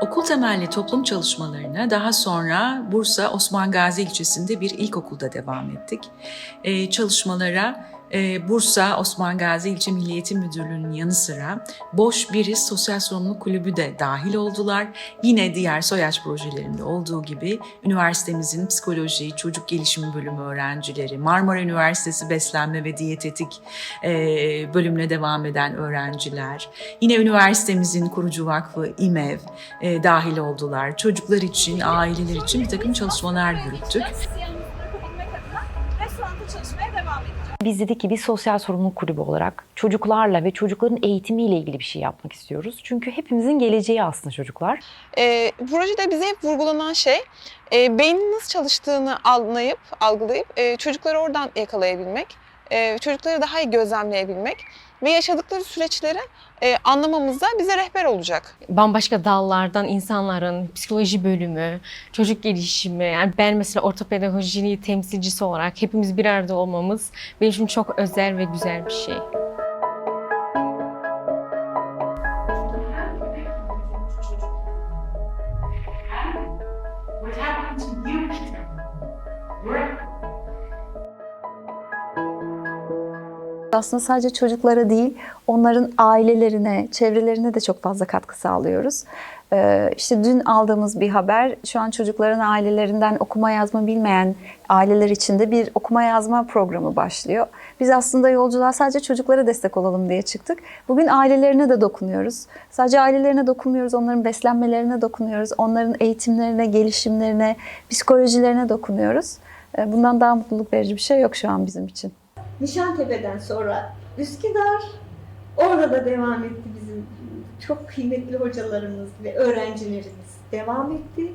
Okul temelli toplum çalışmalarına daha sonra Bursa Osman Gazi ilçesinde bir ilkokulda devam ettik. Ee, çalışmalara Bursa Osman Gazi İlçe Milli Eğitim Müdürlüğü'nün yanı sıra Boş Biriz Sosyal Sorumluluk Kulübü de dahil oldular. Yine diğer SOYAŞ projelerinde olduğu gibi üniversitemizin psikoloji, çocuk gelişimi bölümü öğrencileri, Marmara Üniversitesi Beslenme ve Diyetetik e, bölümüne devam eden öğrenciler, yine üniversitemizin kurucu vakfı İMEV e, dahil oldular. Çocuklar için, aileler için bir takım çalışmalar yürüttük. Biz dedik ki bir sosyal sorumluluk kulübü olarak çocuklarla ve çocukların eğitimiyle ilgili bir şey yapmak istiyoruz. Çünkü hepimizin geleceği aslında çocuklar. E, projede bize hep vurgulanan şey e, beynin nasıl çalıştığını anlayıp, algılayıp e, çocukları oradan yakalayabilmek, e, çocukları daha iyi gözlemleyebilmek ve yaşadıkları süreçleri e, anlamamızda bize rehber olacak. bambaşka dallardan insanların psikoloji bölümü, çocuk gelişimi, yani ben mesela ortopedagoji temsilcisi olarak hepimiz bir arada olmamız benim için çok özel ve güzel bir şey. Aslında sadece çocuklara değil, onların ailelerine, çevrelerine de çok fazla katkı sağlıyoruz. Ee, işte dün aldığımız bir haber, şu an çocukların ailelerinden okuma yazma bilmeyen aileler için de bir okuma yazma programı başlıyor. Biz aslında yolculuğa sadece çocuklara destek olalım diye çıktık. Bugün ailelerine de dokunuyoruz. Sadece ailelerine dokunmuyoruz, onların beslenmelerine dokunuyoruz, onların eğitimlerine, gelişimlerine, psikolojilerine dokunuyoruz. Ee, Bundan daha mutluluk verici bir şey yok şu an bizim için. Nişantepe'den sonra Üsküdar, orada da devam etti bizim çok kıymetli hocalarımız ve öğrencilerimiz devam etti.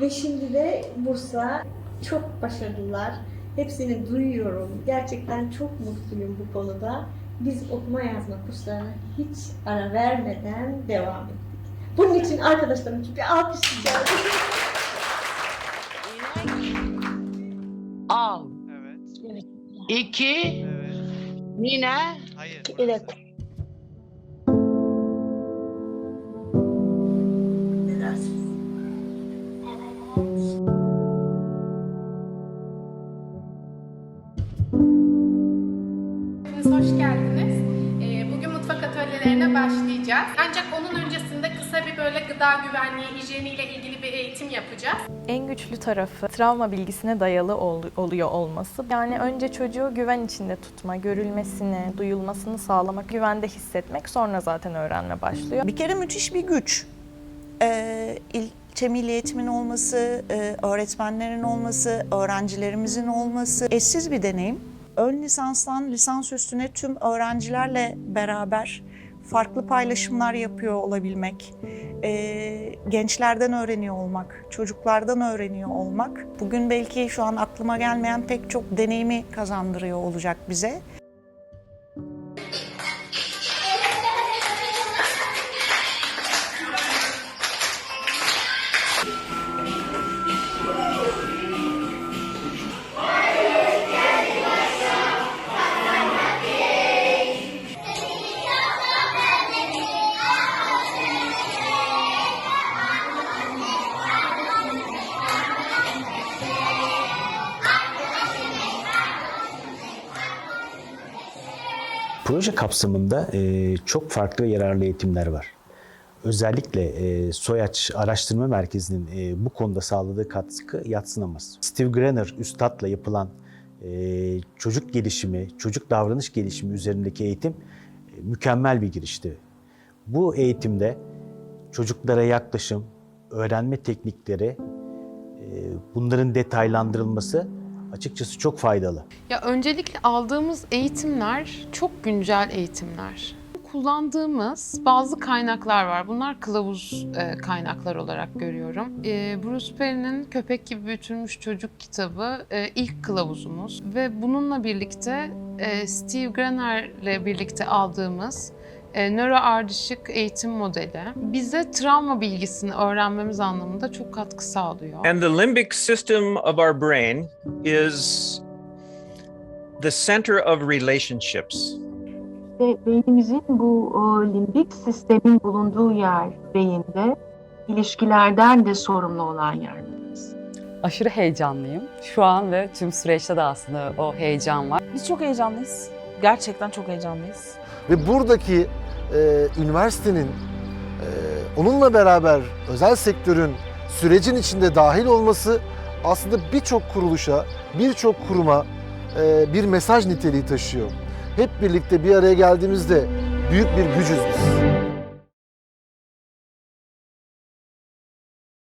Ve şimdi de Bursa çok başarılılar. Hepsini duyuyorum. Gerçekten çok mutluyum bu konuda. Biz okuma yazma kurslarına hiç ara vermeden devam ettik. Bunun için arkadaşlarım için bir alkış rica ederim. Al. İki. Evet. Nine. Hayır. Evet. Hepiniz hoş geldiniz. Ee, Bugün mutfak atölyelerine başlayacağız. Ancak onun böyle gıda güvenliği, hijyeniyle ilgili bir eğitim yapacağız. En güçlü tarafı travma bilgisine dayalı ol- oluyor olması. Yani önce çocuğu güven içinde tutma, görülmesini, duyulmasını sağlamak, güvende hissetmek sonra zaten öğrenme başlıyor. Bir kere müthiş bir güç. Ee, ilçe milli eğitimin olması, e, öğretmenlerin olması, öğrencilerimizin olması eşsiz bir deneyim. Ön lisanstan lisans üstüne tüm öğrencilerle beraber farklı paylaşımlar yapıyor olabilmek, e, gençlerden öğreniyor olmak, çocuklardan öğreniyor olmak bugün belki şu an aklıma gelmeyen pek çok deneyimi kazandırıyor olacak bize. Proje kapsamında e, çok farklı yararlı eğitimler var. Özellikle e, SOYAÇ Araştırma Merkezi'nin e, bu konuda sağladığı katkı yatsınamaz. Steve Grenner Üstad'la yapılan e, çocuk gelişimi, çocuk davranış gelişimi üzerindeki eğitim e, mükemmel bir girişti. Bu eğitimde çocuklara yaklaşım, öğrenme teknikleri, e, bunların detaylandırılması açıkçası çok faydalı. Ya öncelikle aldığımız eğitimler çok güncel eğitimler. Kullandığımız bazı kaynaklar var. Bunlar kılavuz e, kaynaklar olarak görüyorum. E, Bruce Perry'nin Köpek Gibi Büyütülmüş Çocuk kitabı e, ilk kılavuzumuz. Ve bununla birlikte e, Steve Grenner'le birlikte aldığımız e, nöro ardışık eğitim modeli bize travma bilgisini öğrenmemiz anlamında çok katkı sağlıyor. And the limbic system of our brain is the center of relationships. Ve beynimizin bu o, limbik sistemin bulunduğu yer beyinde ilişkilerden de sorumlu olan yerdeyiz. Aşırı heyecanlıyım. Şu an ve tüm süreçte de aslında o heyecan var. Biz çok heyecanlıyız. Gerçekten çok heyecanlıyız. Ve buradaki e, üniversitenin e, onunla beraber özel sektörün sürecin içinde dahil olması aslında birçok kuruluşa, birçok kuruma e, bir mesaj niteliği taşıyor. Hep birlikte bir araya geldiğimizde büyük bir gücüz biz.